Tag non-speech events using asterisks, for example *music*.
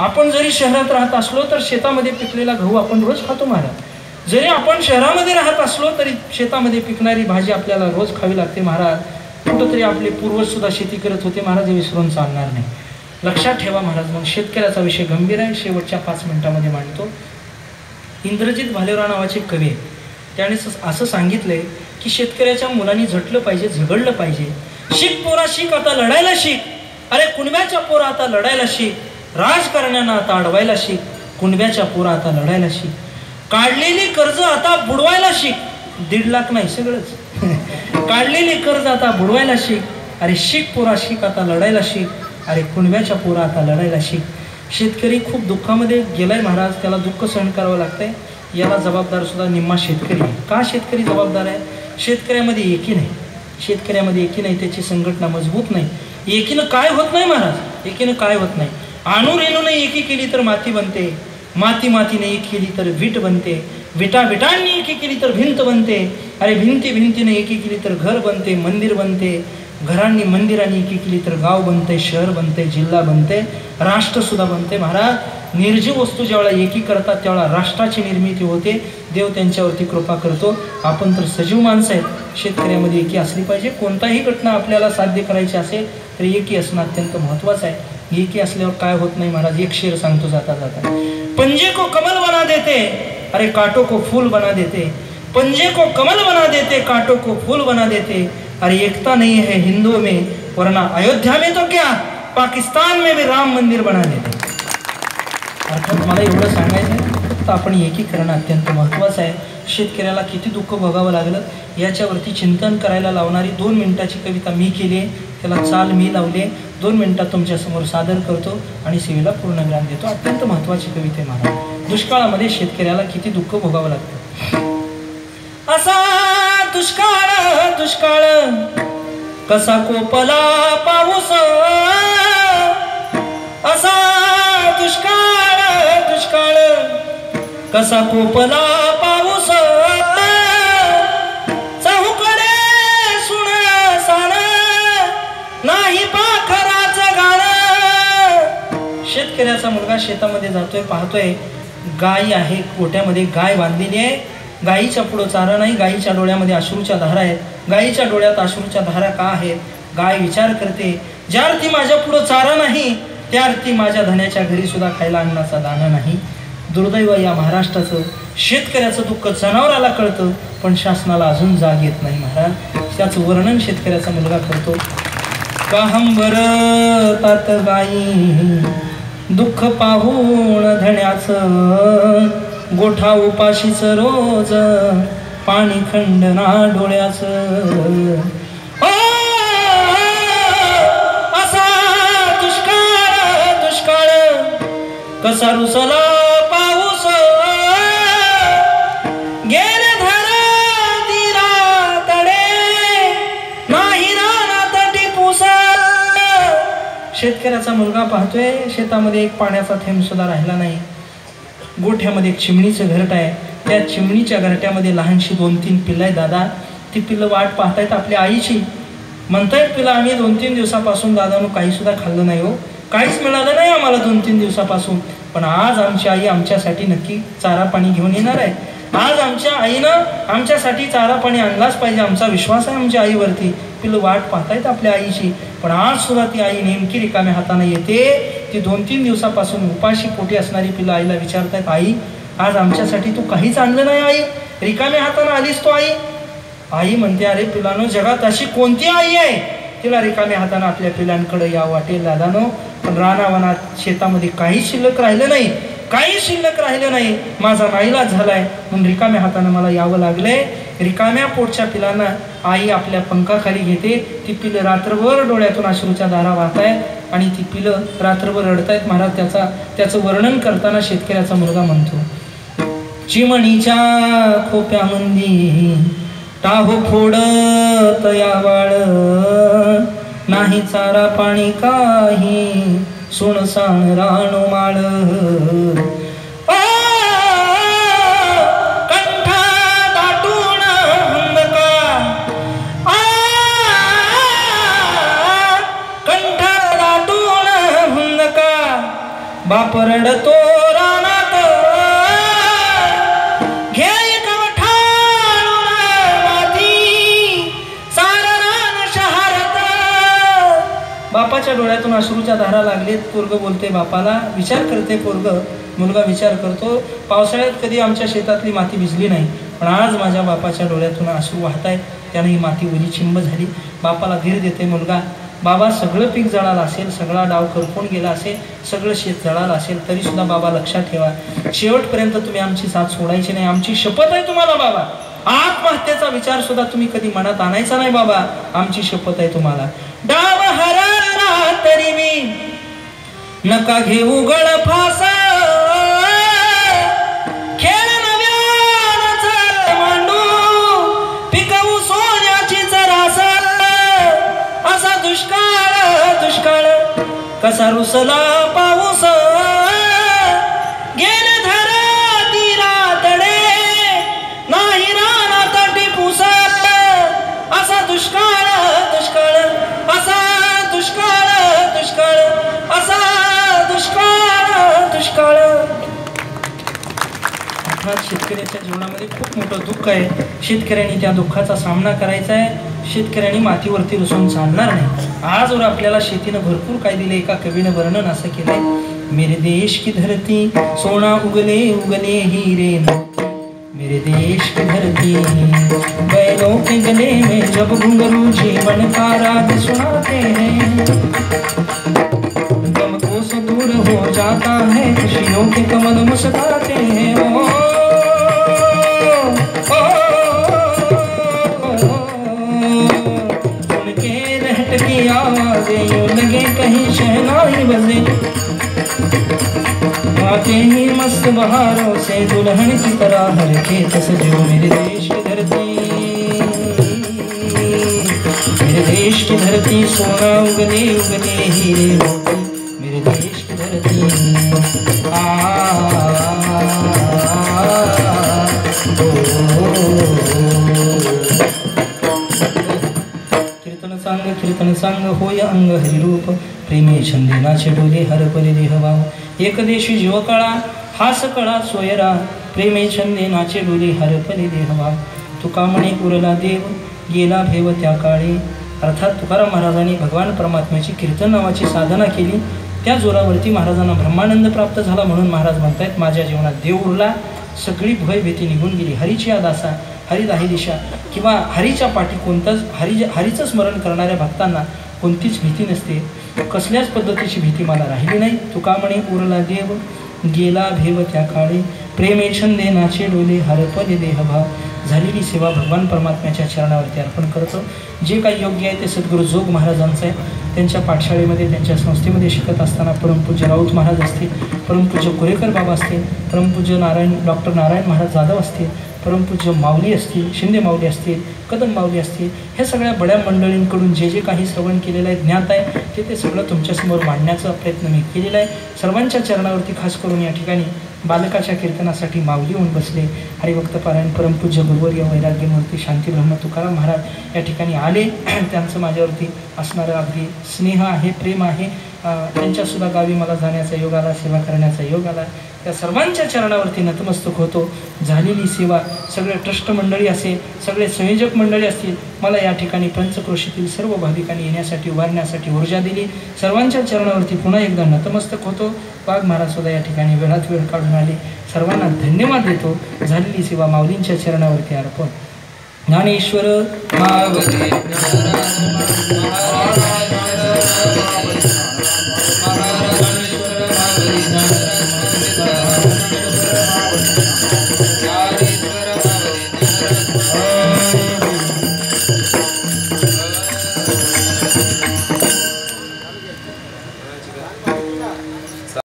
आपण जरी शहरात राहत असलो तर शेतामध्ये पिकलेला गहू आपण रोज खातो महाराज. जरी आपण शहरामध्ये राहत असलो तरी शेतामध्ये पिकणारी भाजी आपल्याला रोज खावी लागते महाराज. कुठंतरी आपले पूर्वजसुद्धा शेती करत होते महाराज हे विसरून चालणार नाही. लक्षात ठेवा महाराज मग शेतकऱ्याचा विषय गंभीर आहे. शेवटच्या पाच मिनिटामध्ये मांडतो. इंद्रजित भालेराव नावाचे कवी त्याने स- असं सांगितलंय की शेतकऱ्याच्या मुलांनी झटलं पाहिजे झगडलं पाहिजे. शिक पोरा शिक आता लढायला शिक. अरे कुणब्याच्या पोरा आता लढायला शिक. राजकारण्यांना आता अडवायला शिक कुणब्याच्या पोरा आता लढायला शिक. काढलेली कर्ज आता बुडवायला शिक. दीड लाख नाही सगळंच. *laughs* काढलेली कर्ज आता बुडवायला शिक. अरे शिक पोरा शिक आता लढायला शिक. अरे कुणब्याच्या पोरा आता लढायला शिक. शेतकरी खूप दुःखामध्ये गेलाय महाराज त्याला दुःख सहन करावं लागतंय. याला जबाबदार सुद्धा निम्मा शेतकरी आहे. का शेतकरी जबाबदार आहे? शेतकऱ्यामध्ये एकी नाही. शेतकऱ्यामध्ये एकी नाही त्याची संघटना मजबूत नाही. एकीनं काय होत नाही महाराज? एकीनं काय होत नाही. अणुरेणूने एकी केली तर माती बनते. माती मातीने एक केली तर वीट बनते. विटा विटांनी एकी केली तर भिंत बनते. अरे भिंती भिंतीने एकी केली तर घर बनते मंदिर बनते. घरांनी मंदिरांनी एकी केली तर गाव बनते शहर बनते जिल्हा बनते राष्ट्र सुद्धा बनते. महाराज निर्जीव वस्तू ज्यावेळेला एकी करतात त्यावेळेला राष्ट्राची निर्मिती होते. देव त्यांच्यावरती कृपा करतो. आपण तर सजीव माणसं आहेत. शेतकऱ्यामध्ये एकी असली पाहिजे. कोणताही घटना आपल्याला साध्य करायची असेल तर एकी असणं अत्यंत महत्त्वाचं आहे. एकी असल्यावर काय होत नाही महाराज? एक शेर सांगतो जाता जाता. पंजे को कमल बना देते. अरे काटो को फूल बना देते. पंजे को कमल बना देते कांटों को फूल बना देते. अरे एकता नहीं है हिंदुओं में वरना अयोध्या में तो क्या? पाकिस्तान में भी राम मंदिर बना देते. अर्थात मला एवढं सांगायचं आहे तर आपण एकीकरण अत्यंत महत्त्वाचं आहे. शेतकऱ्याला किती दुःख भोगावं लागलं? याच्यावरती चिंतन करायला लावणारी दोन मिनिटाची कविता मी केली आहे. त्याला चाल मी लावले दोन मिनिटात तुमच्यासमोर सादर करतो आणि सेवेला ज्ञान देतो. अत्यंत महत्त्वाची कविता महाराज. दुष्काळामध्ये शेतकऱ्याला किती दुःख भोगावं लागतं? असा दुष्काळ दुष्काळ. कसा कोपला पाऊस? असा दुष्काळ दुष्काळ. कसा कोपला शेतकऱ्याचा मुलगा शेतामध्ये जातोय पाहतोय गाय आहे कोट्यामध्ये गाय बांधलेली आहे. गायीच्या पुढं चारा नाही गायीच्या डोळ्यामध्ये अश्रूच्या धारा आहेत. गायीच्या डोळ्यात अश्रूच्या धारा का आहेत? गाय विचार करते ज्या अर्थी माझ्या पुढं चारा नाही त्या अर्थी माझ्या धन्याच्या घरी सुद्धा खायला अन्नाचा दाना नाही. दुर्दैव या महाराष्ट्राचं शेतकऱ्याचं दुःख जनावराला कळतं पण शासनाला अजून जाग येत नाही महाराज. त्याचं वर्णन शेतकऱ्याचा मुलगा करतो. काहंबर तात गाई दुःख पाहून धण्याचं. गोठा उपाशीच रोज पाणी खंडना डोळ्याचं. ओ, असा दुष्काळ दुष्काळ. कसा रुसला शेतकऱ्याचा मुलगा पाहतोय शेतामध्ये एक पाण्याचा थेंब सुद्धा राहिला नाही. गोठ्यामध्ये एक चिमणीचं घरट आहे. त्या चिमणीच्या घरट्यामध्ये लहानशी दोन तीन पिल्लं आहे दादा. ती पिल्लं वाट पाहतायत आपल्या आईची. म्हणतायत पिल्लं आम्ही दोन तीन दिवसापासून दादानं काही सुद्धा खाल्लं नाही हो. काहीच मिळालं नाही आम्हाला दोन तीन दिवसापासून. पण आज आमची आई आमच्यासाठी नक्की चारा पाणी घेऊन येणार आहे. आज आमच्या आईनं आमच्यासाठी चारा पाणी आणलाच पाहिजे. आमचा विश्वास आहे आमच्या आईवरती. पिल्लं वाट पाहतायत आपल्या आईची. पण आज सुद्धा ती आई नेमकी रिकाम्या हाताने येते. ती दोन तीन दिवसापासून उपाशी पोटी असणारी पिल्लं आईला विचारतायत आई आज आमच्यासाठी तू काहीच आणलं नाही आई? रिकाम्या हाताने आलीस तो आई? आई म्हणते अरे पिलानो जगात अशी कोणती आई आहे? तिला रिकाम्या हाताने आपल्या पिलांकडे या वाटेल दादानो. पण रानावनात शेतामध्ये काही शिल्लक राहिलं नाही. काही शिल्लक राहिलं नाही. माझा नाईलाज झालाय. म्हणून रिकाम्या हाताने मला यावं लागलंय. रिकाम्या पोटच्या पिलांना आई आपल्या पंखाखाली घेते. ती पिलं रात्रभर डोळ्यातून अश्रूच्या दारा वाहतायत आणि ती पिलं रात्रभर रडतायत महाराज त्याचा त्याचं वर्णन करताना शेतकऱ्याचा मुलगा म्हणतो चिमणीच्या खोप्यामंदी टाहो फोडत या वाळ. नाही चारा पाणी काही सुणसाण राणू माळ. बाप रडतो रानात घे माती. सार रान शहरात. बापाच्या डोळ्यातून अश्रूच्या धारा लागलेत. पोरग बोलते बापाला. विचार करते पोरग. मुलगा विचार करतो. पावसाळ्यात कधी आमच्या शेतातली माती भिजली नाही. पण आज माझ्या बापाच्या डोळ्यातून अश्रू वाहत आहेत त्यानं ही माती ओली चिंब झाली. बापाला धीर देते मुलगा. बाबा सगळं पीक जळालं असेल सगळा डाव करपून गेला असेल सगळं शेत जळालं असेल तरी सुद्धा बाबा लक्षात ठेवा. शेवटपर्यंत तुम्ही आमची साथ सोडायची नाही. आमची शपथ आहे तुम्हाला बाबा. आत्महत्येचा विचार सुद्धा तुम्ही कधी मनात आणायचा नाही बाबा. आमची शपथ आहे तुम्हाला. डाव हरा तरी मी. नका घेऊ गळ फासा कसा रुसला पाऊस? गेल धरा तीरा तडे. नाही राणा तटी पुस असा दुष्काळ दुष्काळ. असा दुष्काळ दुष्काळ. असा दुष्काळ दुष्काळ. अर्थात शेतकऱ्याच्या जीवनामध्ये खूप मोठं दुःख आहे. शेतकऱ्यांनी त्या दुःखाचा सामना करायचा आहे. शेतकऱ्यांनी मातीवरती रुसून चालणार नाही. आजवर आपल्याला शेतीनं भरपूर काय दिले एका वर्णन मेरे देश की धरती सोना उगले उगले हीरे मेरे देश की धरती बैलों के गले में जब घुंघरू जीवन का राग सुनाते हैं. गम को से दूर हो जाता है खुशियों के कमल मुस्काते हैं. ओ, आते ही मस्त बहारों से दुल्हन की तरह हर खेत सजो मेरे देश की धरती। मेरे देश की धरती सोना उगले उगले हीरे मोती मेरे देश की धरती। आ, कीर्तन सांग कीर्तन सांग होय अंग हरिरूप। प्रेमे छंदेनाचे डोले हर परी देहभाव एकदेशी जीवकळा हास कळा सोयरा प्रेमे छंदेनाचे डोले हर परी देहभाव तुका म्हणे उरला देव गेला भेव त्या काळे अर्थात तुकाराम महाराजांनी भगवान परमात्म्याची कीर्तन नावाची साधना केली त्या जोरावरती महाराजांना ब्रह्मानंद प्राप्त झाला म्हणून महाराज म्हणतायत माझ्या जीवनात देव उरला सगळी भय भीती निघून गेली हरीची आदासा हरी दाही दिशा किंवा हरीच्या पाठी कोणताच हरी हरीचं स्मरण करणाऱ्या भक्तांना कोणतीच भीती नसते कसल्याच पद्धतीची भीती मला राहिली नाही. तुका म्हणे उरला देव गेला भेव त्या काळी. प्रेमेशन छंदे नाचे डोले हरपले देहभाव झालेली सेवा भगवान परमात्म्याच्या चरणावरती अर्पण करतो. जे काही योग्य आहे ते सद्गुरू जोग महाराजांचं आहे. त्यांच्या पाठशाळेमध्ये त्यांच्या संस्थेमध्ये शिकत असताना परमपूज्य राऊत महाराज असतील परमपूज्य कोरेकर बाबा असतील परमपूज्य नारायण डॉक्टर नारायण महाराज जाधव असतील परमपूज्य माऊली असतील शिंदे माऊली असतील कदम माऊली असतील ह्या सगळ्या बड्या मंडळींकडून जे जे काही श्रवण केलेलं आहे ज्ञात आहे ते ते सगळं तुमच्यासमोर मांडण्याचा प्रयत्न मी केलेला आहे. सर्वांच्या चरणावरती खास करून या ठिकाणी बालकाच्या कीर्तनासाठी माऊली होऊन बसले. हरिभक्त पारायण परमपूज्य गुरुवर्य वैराग्यमूर्ती शांती ब्रह्म तुकाराम महाराज या ठिकाणी आले. *clears throat* त्यांचं माझ्यावरती असणारं अगदी स्नेह आहे प्रेम आहे. त्यांच्यासुद्धा गावी मला जाण्याचा योग आला सेवा करण्याचा योग आला. त्या सर्वांच्या चरणावरती नतमस्तक होतो. झालेली सेवा सगळे ट्रस्ट मंडळी असेल सगळे संयोजक मंडळी असतील मला या ठिकाणी पंचक्रोशीतील सर्व भाविकांनी येण्यासाठी उभारण्यासाठी ऊर्जा दिली. सर्वांच्या चरणावरती पुन्हा एकदा नतमस्तक होतो. वाघ महाराजसुद्धा या ठिकाणी वेळात वेळ काढून आले. सर्वांना धन्यवाद देतो. झालेली सेवा माऊलींच्या चरणावरती अर्पण. ज्ञानेश्वर